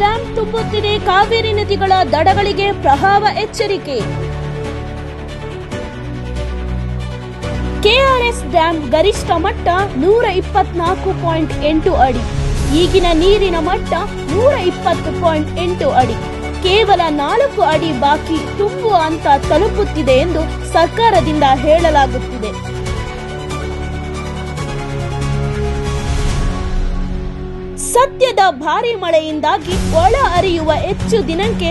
Dam ತುಂಬುತ್ತಿದೆ. Kaveri ನದಿಗಳ ದಡಗಳಿಗೆ ಪ್ರಭಾವ ಎಚ್ಚರಿಕೆ. ಕೆಆರ್ಎಸ್ ಡ್ಯಾಂ ಗರಿಷ್ಠ ಮಟ್ಟ ನೂರ ಇಪ್ಪತ್ನಾಲ್ಕು ಪಾಯಿಂಟ್ ಎಂಟು ಅಡಿ. ಈಗಿನ ನೀರಿನ ಮಟ್ಟ ನೂರ ಇಪ್ಪತ್ತು ಪಾಯಿಂಟ್ ಎಂಟು ಅಡಿ. ಕೇವಲ ನಾಲ್ಕು ಅಡಿ ಬಾಕಿ ತುಂಬುವ ಅಂತ ತಲುಪುತ್ತಿದೆ ಎಂದು ಸರ್ಕಾರದಿಂದ ಹೇಳಲಾಗುತ್ತಿದೆ. ಸದ್ಯದ ಭಾರಿ ಮಳೆಯಿಂದಾಗಿ ಒಳ ಅರಿಯುವ ಹೆಚ್ಚು ದಿನಕ್ಕೆ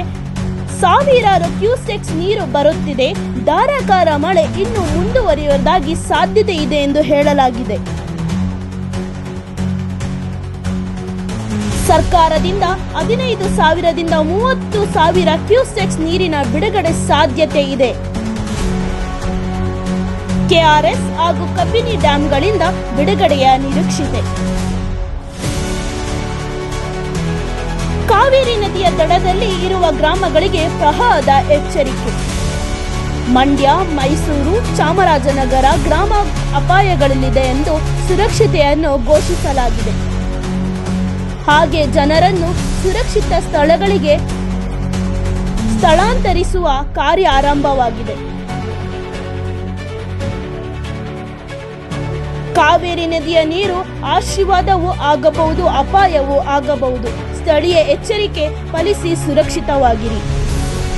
ಸಾವಿರಾರು ಕ್ಯೂಸೆಕ್ಸ್ ನೀರು ಬರುತ್ತಿದೆ. ಧಾರಾಕಾರ ಮಳೆ ಇನ್ನು ಮುಂದುವರಿಯುವುದಾಗಿ ಸಾಧ್ಯತೆ ಇದೆ ಎಂದು ಹೇಳಲಾಗಿದೆ. ಸರ್ಕಾರದಿಂದ ಹದಿನೈದು ಸಾವಿರದಿಂದ ಮೂವತ್ತು ಸಾವಿರ ಕ್ಯೂಸೆಕ್ಸ್ ನೀರಿನ ಬಿಡುಗಡೆ ಸಾಧ್ಯತೆ ಇದೆ. ಕೆಆರ್ಎಸ್ ಹಾಗೂ ಕಬಿನಿ ಡ್ಯಾಂಗಳಿಂದ ಬಿಡುಗಡೆಯ ನಿರೀಕ್ಷಿತೆ. ಕಾವೇರಿ ನದಿಯ ದಡದಲ್ಲಿ ಇರುವ ಗ್ರಾಮಗಳಿಗೆ ಪ್ರವಾಹದ ಎಚ್ಚರಿಕೆ. ಮಂಡ್ಯ, ಮೈಸೂರು, ಚಾಮರಾಜನಗರ ಗ್ರಾಮ ಅಪಾಯಗಳಲ್ಲಿದೆ ಎಂದು ಸುರಕ್ಷತೆಯನ್ನು ಘೋಷಿಸಲಾಗಿದೆ. ಹಾಗೆ ಜನರನ್ನು ಸುರಕ್ಷಿತ ಸ್ಥಳಗಳಿಗೆ ಸ್ಥಳಾಂತರಿಸುವ ಕಾರ್ಯ ಆರಂಭವಾಗಿದೆ ಕಾವೇರಿ ನದಿಯ ನೀರು ಆಶೀರ್ವಾದವೂ ಆಗಬಹುದು, ಅಪಾಯವೂ ಆಗಬಹುದು. ಸ್ಥಳೀಯ ಎಚ್ಚರಿಕೆ ಪಾಲಿಸಿ ಸುರಕ್ಷಿತವಾಗಿರಿ.